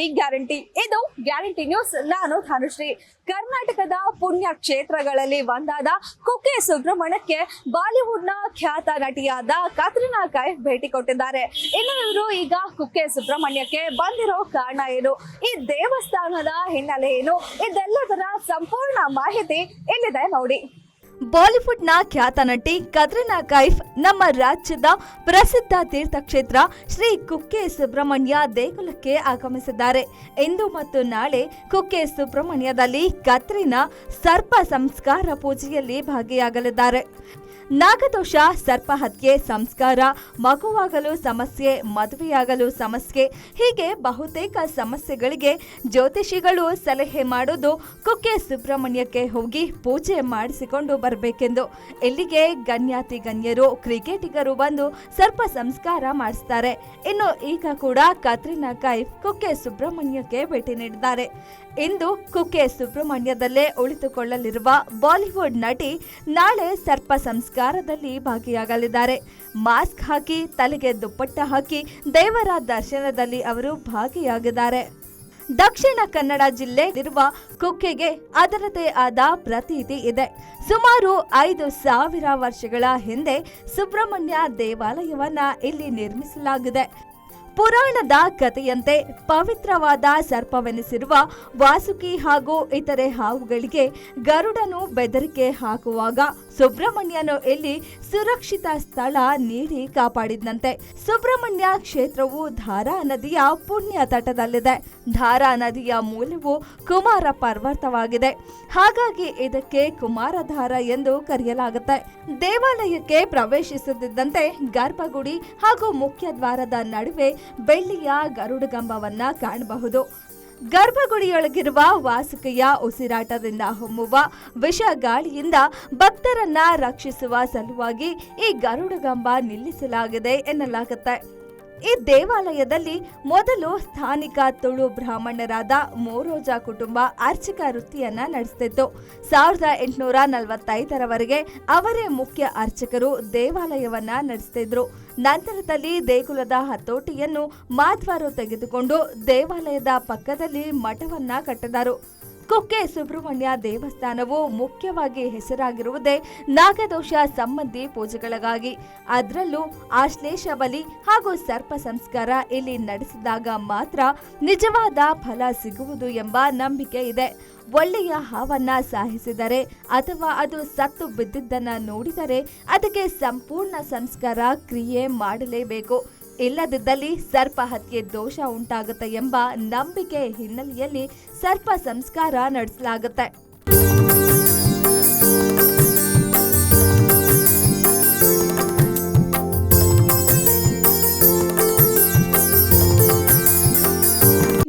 Guarantee ಇದು guarantee news ನಾನು ಧನುಶ್ರೀ. ಕರ್ನಾಟಕದ ಪುಣ್ಯ ಕ್ಷೇತ್ರಗಳಲ್ಲಿ ಒಂದಾದ ಕುಕ್ಕೆ ಸುಬ್ರಹ್ಮಣ್ಯಕ್ಕೆ ಬಾಲಿವುಡ್ನ ಖ್ಯಾತ ನಟಿಯಾದ ಕತ್ರಿನಾ ಕೈಫ್ ಭೇಟಿ ಕೊಟ್ಟಿದ್ದಾರೆ. ಇನ್ನು ಈಗ ಕುಕ್ಕೆ ಸುಬ್ರಹ್ಮಣ್ಯಕ್ಕೆ ಬಂದಿರೋ ಕಾರಣ ಏನು? ಈ ದೇವಸ್ಥಾನದ ಹಿನ್ನೆಲೆ ಏನು? ಇದೆಲ್ಲದರ ಸಂಪೂರ್ಣ ಮಾಹಿತಿ ಇಲ್ಲಿದೆ ನೋಡಿ. ಬಾಲಿವುಡ್ನ ಖ್ಯಾತ ನಟಿ ಕತ್ರಿನಾ ಕೈಫ್, ನಮ್ಮ ರಾಜ್ಯದ ಪ್ರಸಿದ್ಧ ತೀರ್ಥಕ್ಷೇತ್ರ ಶ್ರೀ ಕುಕ್ಕೆ ಸುಬ್ರಹ್ಮಣ್ಯ ದೇಗುಲಕ್ಕೆ ಆಗಮಿಸಿದ್ದಾರೆ. ಇಂದು ಮತ್ತು ನಾಳೆ ಕುಕ್ಕೆ ಸುಬ್ರಹ್ಮಣ್ಯದಲ್ಲಿ ಕತ್ರಿನಾ ಸರ್ಪ ಸಂಸ್ಕಾರ ಪೂಜೆಯಲ್ಲಿ ಭಾಗಿಯಾಗಲಿದ್ದಾರೆ. ನಾಗದೋಷ ಸರ್ಪಹತ್ಯೆ ಸಂಸ್ಕಾರ, ಮಗುವಾಗಲು ಸಮಸ್ಯೆ, ಮದುವೆಯಾಗಲು ಸಮಸ್ಯೆ, ಹೀಗೆ ಬಹುತೇಕ ಸಮಸ್ಯೆಗಳಿಗೆ ಜ್ಯೋತಿಷಿಗಳು ಸಲಹೆ ಮಾಡೋದು ಕುಕ್ಕೆ ಸುಬ್ರಹ್ಮಣ್ಯಕ್ಕೆ ಹೋಗಿ ಪೂಜೆ ಮಾಡಿಸಿಕೊಂಡು ಬರಬೇಕೆಂದು. ಇಲ್ಲಿಗೆ ಗಣ್ಯಾತಿ ಗಣ್ಯರು, ಕ್ರಿಕೆಟಿಗರು ಬಂದು ಸರ್ಪ ಸಂಸ್ಕಾರ ಮಾಡಿಸ್ತಾರೆ. ಇನ್ನು ಈಗ ಕೂಡ ಕತ್ರಿನಾ ಕೈಫ್ ಕುಕ್ಕೆ ಸುಬ್ರಹ್ಮಣ್ಯಕ್ಕೆ ಭೇಟಿ ನೀಡಿದ್ದಾರೆ. ಇಂದು ಕುಕ್ಕೆ ಸುಬ್ರಹ್ಮಣ್ಯದಲ್ಲೇ ಉಳಿದುಕೊಳ್ಳಲಿರುವ ಬಾಲಿವುಡ್ ನಟಿ ನಾಳೆ ಸರ್ಪ ಸಂಸ್ಕಾರದಲ್ಲಿ ಭಾಗಿಯಾಗಲಿದ್ದಾರೆ. ಮಾಸ್ಕ್ ಹಾಕಿ, ತಲೆಗೆ ದುಪ್ಪಟ್ಟ ಹಾಕಿ, ದೇವರ ದರ್ಶನದಲ್ಲಿ ಅವರು ಭಾಗಿಯಾಗಿದ್ದಾರೆ. ದಕ್ಷಿಣ ಕನ್ನಡ ಜಿಲ್ಲೆಯಲ್ಲಿರುವ ಕುಕ್ಕೆಗೆ ಅದರದೇ ಆದ ಪ್ರತೀತಿ ಇದೆ. ಸುಮಾರು ಐದು ಸಾವಿರ ವರ್ಷಗಳ ಹಿಂದೆ ಸುಬ್ರಹ್ಮಣ್ಯ ದೇವಾಲಯವನ್ನ ಇಲ್ಲಿ ನಿರ್ಮಿಸಲಾಗಿದೆ. ಪುರಾಣದ ಕಥೆಯಂತೆ ಪವಿತ್ರವಾದ ಸರ್ಪವೆನಿಸಿರುವ ವಾಸುಕಿ ಹಾಗೂ ಇತರೆ ಹಾವುಗಳಿಗೆ ಗರುಡನು ಬೆದರಿಕೆ ಹಾಕುವಾಗ ಸುಬ್ರಹ್ಮಣ್ಯನು ಇಲ್ಲಿ ಸುರಕ್ಷಿತ ಸ್ಥಳ ನೀಡಿ ಕಾಪಾಡಿದಂತೆ ಸುಬ್ರಹ್ಮಣ್ಯ ಕ್ಷೇತ್ರವು ಧಾರಾ ನದಿಯ ಪುಣ್ಯ ತಟದಲ್ಲಿದೆ. ಧಾರಾ ನದಿಯ ಮೂಲವು ಕುಮಾರ ಪರ್ವತವಾಗಿದೆ. ಹಾಗಾಗಿ ಇದಕ್ಕೆ ಕುಮಾರಧಾರ ಎಂದು ಕರೆಯಲಾಗುತ್ತೆ. ದೇವಾಲಯಕ್ಕೆ ಪ್ರವೇಶಿಸುತ್ತಿದ್ದಂತೆ ಗರ್ಭಗುಡಿ ಹಾಗೂ ಮುಖ್ಯ ದ್ವಾರದ ನಡುವೆ ಬೆಳ್ಳಿಯ ಗರುಡಗಂಬವನ್ನ ಕಾಣಬಹುದು. ಗರ್ಭಗುಡಿಯೊಳಗಿರುವ ವಾಸುಕೆಯ ಉಸಿರಾಟದಿಂದ ಹೊಮ್ಮುವ ವಿಷ ಗಾಳಿಯಿಂದ ಭಕ್ತರನ್ನ ರಕ್ಷಿಸುವ ಸಲುವಾಗಿ ಈ ಗರುಡಗಂಬ ನಿಲ್ಲಿಸಲಾಗಿದೆ ಎನ್ನಲಾಗುತ್ತೆ. ಈ ದೇವಾಲಯದಲ್ಲಿ ಮೊದಲು ಸ್ಥಾನಿಕ ತುಳು ಬ್ರಾಹ್ಮಣರಾದ ಮೋರೋಜಾ ಕುಟುಂಬ ಅರ್ಚಕ ವೃತ್ತಿಯನ್ನ ನಡೆಸುತ್ತಿತ್ತು ಸಾವಿರದ ಎಂಟುನೂರ ನಲವತ್ತೈದರವರೆಗೆ ಅವರೇ ಮುಖ್ಯ ಅರ್ಚಕರು ದೇವಾಲಯವನ್ನ ನಡೆಸುತ್ತಿದ್ರು ನಂತರದಲ್ಲಿ ದೇಗುಲದ ಹತೋಟಿಯನ್ನು ಮಾಧ್ವರು ತೆಗೆದುಕೊಂಡು ದೇವಾಲಯದ ಪಕ್ಕದಲ್ಲಿ ಮಠವನ್ನ ಕಟ್ಟಿದರು. ಕುಕ್ಕೆ ಸುಬ್ರಹ್ಮಣ್ಯ ದೇವಸ್ಥಾನವು ಮುಖ್ಯವಾಗಿ ಹೆಸರಾಗಿರುವುದೇ ನಾಗದೋಷ ಸಂಬಂಧಿ ಪೂಜೆಗಳಿಗಾಗಿ. ಅದರಲ್ಲೂ ಆಶ್ಲೇಷ ಬಲಿ ಹಾಗೂ ಸರ್ಪ ಸಂಸ್ಕಾರ ಇಲ್ಲಿ ನಡೆಸಿದಾಗ ಮಾತ್ರ ನಿಜವಾದ ಫಲ ಸಿಗುವುದು ಎಂಬ ನಂಬಿಕೆ ಇದೆ. ಒಳ್ಳೆಯ ಹಾವನ್ನ ಸಾಹಿಸಿದರೆ ಅಥವಾ ಅದು ಸತ್ತು ಬಿದ್ದಿದ್ದನ್ನ ನೋಡಿದರೆ ಅದಕ್ಕೆ ಸಂಪೂರ್ಣ ಸಂಸ್ಕಾರ ಕ್ರಿಯೆ ಮಾಡಲೇಬೇಕು. ಇಲ್ಲದಿದ್ದಲ್ಲಿ ಸರ್ಪ ಹತ್ಯೆ ದೋಷ ಉಂಟಾಗುತ್ತೆ ಎಂಬ ನಂಬಿಕೆ ಹಿನ್ನೆಲೆಯಲ್ಲಿ ಸರ್ಪ ಸಂಸ್ಕಾರ ನಡೆಸಲಾಗುತ್ತೆ.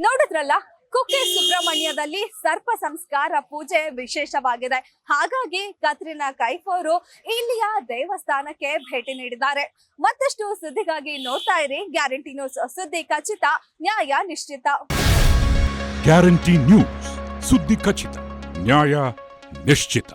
ನೋಡಿದ್ರಲ್ಲ? ಕುಕ್ಕೆ ಸುಬ್ರಹ್ಮಣ್ಯದಲ್ಲಿ ಸರ್ಪ ಸಂಸ್ಕಾರ ಪೂಜೆ ವಿಶೇಷವಾಗಿದೆ. ಹಾಗಾಗಿ ಕತ್ರಿನಾ ಕೈಫೋರು ಇಲ್ಲಿಯ ದೇವಸ್ಥಾನಕ್ಕೆ ಭೇಟಿ ನೀಡಿದ್ದಾರೆ. ಮತ್ತಷ್ಟು ಸುದ್ದಿಗಾಗಿ ನೋಡ್ತಾ ಇರಿ. ಗ್ಯಾರಂಟಿ ನ್ಯೂಸ್ ಸುದ್ದಿ ಖಚಿತ, ನ್ಯಾಯ ನಿಶ್ಚಿತ. ಗ್ಯಾರಂಟಿ ನ್ಯೂಸ್ ಸುದ್ದಿ ಖಚಿತ, ನ್ಯಾಯ ನಿಶ್ಚಿತ.